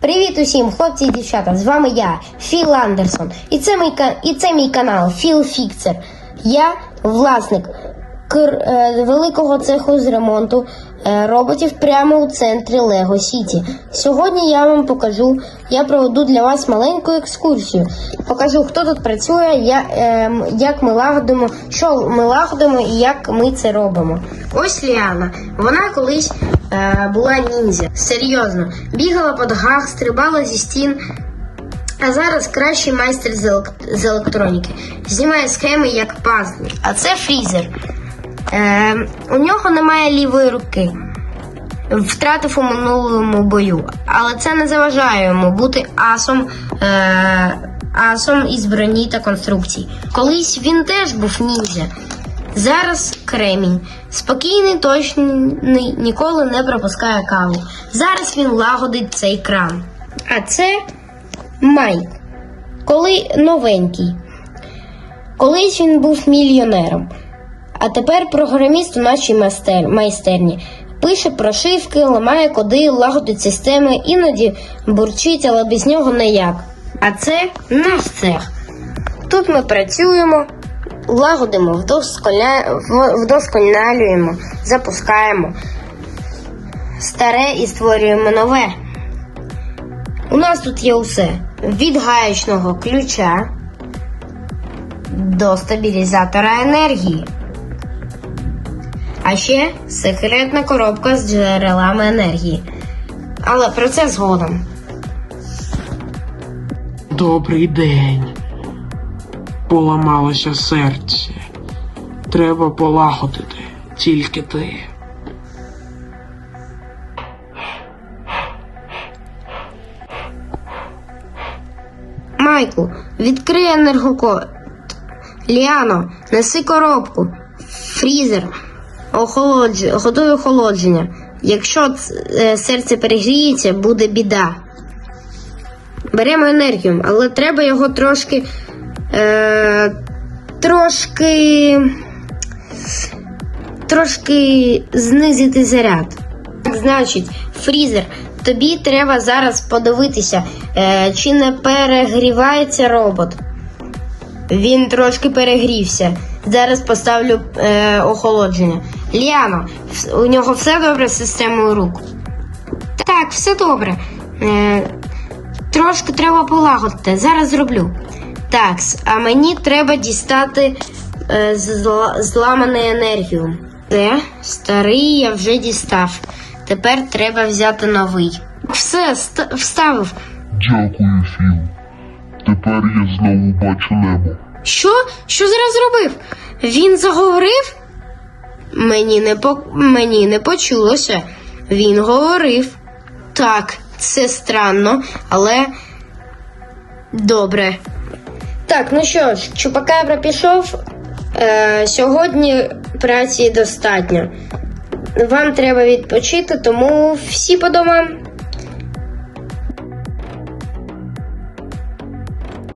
Привіт усім, хлопці і дівчата! З вами я, Філ Андерсон. І це мій, і це мій канал Філ Фіксер. Я власник кр- е, великого цеху з ремонту е, роботів прямо у центрі Лего Сіті. Сьогодні я вам покажу, я проведу для вас маленьку екскурсію. Покажу, хто тут працює, я, ем, як ми лагодимо, що ми лагодимо і як ми це робимо. Ось Ліана. Вона колись е, була ніндзя. Серйозно. Бігала по догах, стрибала зі стін. А зараз кращий майстер з, елек- з електроніки. Знімає схеми як пазли. А це фрізер. Е, у нього немає лівої руки. Втратив у минулому бою. Але це не заважає йому бути асом, е, асом із броні та конструкцій. Колись він теж був ніндзя. Зараз кремінь. Спокійний, точний, ніколи не пропускає каву. Зараз він лагодить цей кран. А це Майк. Коли новенький. Колись він був мільйонером, а тепер програміст у нашій майстер- майстерні. Пише прошивки, ламає коди, лагодить системи, іноді бурчить, але без нього ніяк. А це наш цех. Тут ми працюємо, лагодимо, вдосконалюємо, запускаємо старе і створюємо нове. У нас тут є усе: від гаечного ключа до стабілізатора енергії. А ще секретна коробка з джерелами енергії. Але про це згодом. Добрий день. Поламалося серце. Треба полагодити тільки ти. Майку, відкрий енергокод. Ліано, неси коробку. Фрізер. Охолодж... Готуй охолодження. Якщо е, серце перегріється, буде біда. Беремо енергію, але треба його трошки. Е, трошки. Трошки знизити заряд. Значить, фрізер, тобі треба зараз подивитися, е, чи не перегрівається робот. Він трошки перегрівся. Зараз поставлю е, охолодження. Ліано, у нього все добре з системою рук. Так, все добре. Е, трошки треба полагодити. Зараз зроблю. Так, а мені треба дістати е, зла, зламану енергію. Це старий я вже дістав. Тепер треба взяти новий. Все, ст- вставив. Дякую, Філ. Тепер я знову бачу небо. Що? Що зараз зробив? Він заговорив? Мені не по... мені не почулося. Він говорив. Так, це странно, але добре. Так, ну що ж, Чупакабра пішов. Е, сьогодні праці достатньо. Вам треба відпочити, тому всі по домам.